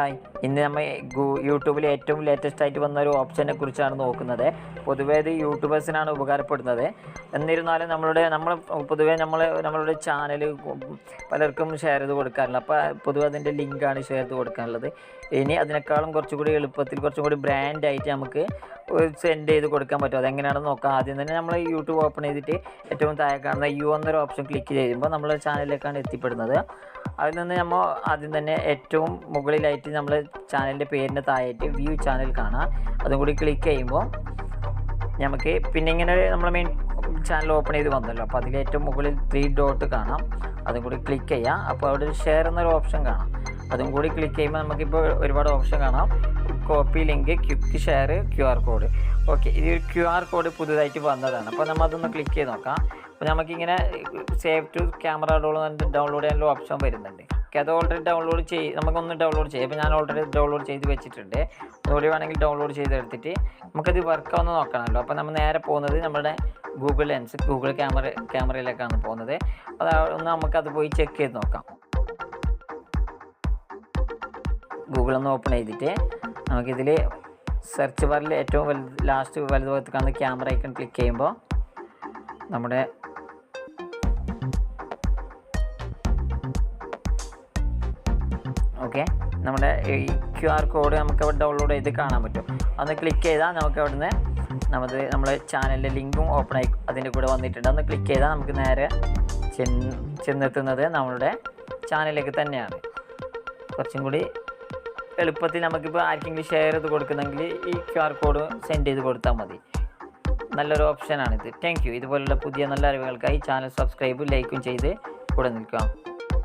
Hi. ഇന്ന് നമ്മൾ യൂട്യൂബിൽ ഏറ്റവും ലേറ്റസ്റ്റ് ആയിട്ട് വന്ന ഒരു ഓപ്ഷനെ കുറിച്ചാണ് നോക്കുന്നത്. പൊതുവേ ഇത് യൂട്യൂബേഴ്സിനാണ് ഉപകാരപ്പെടുന്നത്. എന്നിരുന്നാലും നമ്മളുടെ നമ്മൾ പൊതുവേ നമ്മൾ നമ്മളുടെ ചാനൽ പലർക്കും ഷെയർ ചെയ്ത് കൊടുക്കാറുണ്ട് അപ്പോൾ പൊതുവെ അതിന്റെ ലിങ്കാണ് ഷെയർ ചെയ്ത് കൊടുക്കാനുള്ളത് ഇനി അതിനേക്കാളും കുറച്ചും കൂടി എളുപ്പത്തിൽ കുറച്ചും കൂടി ബ്രാൻഡായിട്ട് നമുക്ക് സെൻഡ് ചെയ്ത് കൊടുക്കാൻ പറ്റും. അതെങ്ങനെയാണെന്ന് നോക്കാം. ആദ്യം തന്നെ നമ്മൾ യൂട്യൂബ് ഓപ്പൺ ചെയ്തിട്ട് ഏറ്റവും താഴെ കാണുന്ന യു എന്നൊരു ഓപ്ഷൻ ക്ലിക്ക് ചെയ്യുമ്പോൾ നമ്മുടെ ചാനലിലേക്കാണ് എത്തിപ്പെടുന്നത്. അതിൽ നിന്ന് നമ്മൾ ആദ്യം തന്നെ ഏറ്റവും മുകളിലായിട്ട് നമ്മൾ ചാനലിന്റെ പേരിന്റെ താഴെയായിട്ട് വ്യൂ ചാനൽ കാണാം. അതും കൂടി ക്ലിക്ക് ചെയ്യുമ്പോൾ നമുക്ക് പിന്നെ ഇങ്ങനെ നമ്മൾ മെയിൻ ചാനൽ ഓപ്പൺ ചെയ്ത് വന്നല്ലോ. അപ്പോൾ അതിൽ ഏറ്റവും മുകളിൽ ത്രീ ഡോട്ട് കാണാം. അതും കൂടി ക്ലിക്ക് ചെയ്യാം. അപ്പോൾ അവിടെ ഒരു ഷെയർ എന്നൊരു ഓപ്ഷൻ കാണാം. അതും കൂടി ക്ലിക്ക് ചെയ്യുമ്പോൾ നമുക്കിപ്പോൾ ഒരുപാട് ഓപ്ഷൻ കാണാം. Copy link quick share Q R code okay ഇത് ക്യു ആർ കോഡ് പുതുതായിട്ട് വന്നതാണ്. അപ്പോൾ നമ്മൾ അതൊന്ന് ക്ലിക്ക് ചെയ്ത് നോക്കാം. അപ്പോൾ നമുക്കിങ്ങനെ save to camera roll download ചെയ്യാനുള്ള ഓപ്ഷൻ വരുന്നുണ്ട്. ഓക്കെ അത് ഓൾറെഡി ഡൗൺലോഡ് ചെയ്ത് നമുക്കൊന്ന് ഡൗൺലോഡ് ചെയ്യാം. അപ്പോൾ ഞാൻ ഓൾറെഡി ഡൗൺലോഡ് ചെയ്ത് വെച്ചിട്ടുണ്ട്. അതുകൂടി വേണമെങ്കിൽ ഡൗൺലോഡ് ചെയ്തെടുത്തിട്ട് നമുക്കത് വർക്ക് ആവുന്ന നോക്കണമല്ലോ അപ്പോൾ നമ്മൾ നേരെ പോകുന്നത് നമ്മുടെ ഗൂഗിൾ ലെൻസ് ഗൂഗിൾ ക്യാമറ ക്യാമറയിലേക്കാണ് പോകുന്നത്. അത് ഒന്ന് നമുക്കത് പോയി ചെക്ക് ചെയ്ത് നോക്കാം. ഗൂഗിൾ ഒന്ന് ഓപ്പൺ ചെയ്തിട്ട് നമുക്കിതിൽ സെർച്ച് ബാറിൽ ഏറ്റവും വലുത് ലാസ്റ്റ് വലുതുഭാഗത്ത് കാണുന്ന ക്യാമറ ഐക്കൺ ക്ലിക്ക് ചെയ്യുമ്പോൾ നമ്മുടെ ഓക്കെ നമ്മുടെ ഈ ക്യു ആർ കോഡ് നമുക്ക് അവിടെ ഡൗൺലോഡ് ചെയ്ത് കാണാൻ പറ്റും. അതൊന്ന് ക്ലിക്ക് ചെയ്താൽ നമുക്ക് അവിടുന്ന് നമുക്ക് നമ്മുടെ ചാനലിന്റെ ലിങ്കും ഓപ്പൺ ആയി അതിന്റെ കൂടെ വന്നിട്ടുണ്ട്. ഒന്ന് ക്ലിക്ക് ചെയ്താൽ നമുക്ക് നേരെ ചെന്ന് ചെന്നെത്തുന്നത് നമ്മളുടെ ചാനലിലേക്ക് തന്നെയാണ്. കുറച്ചും കൂടി എളുപ്പത്തിൽ നമുക്കിപ്പോൾ ആർക്കെങ്കിലും ഷെയർ ചെയ്ത് കൊടുക്കുന്നെങ്കിൽ ഈ ക്യു ആർ കോഡ് സെൻഡ് ചെയ്ത് കൊടുത്താൽ മതി. നല്ലൊരു ഓപ്ഷനാണിത് താങ്ക് യു ഇതുപോലുള്ള പുതിയ നല്ല അറിവുകൾക്കായി ചാനൽ സബ്സ്ക്രൈബും ലൈക്കും ചെയ്ത് കൂടെ നിൽക്കാം.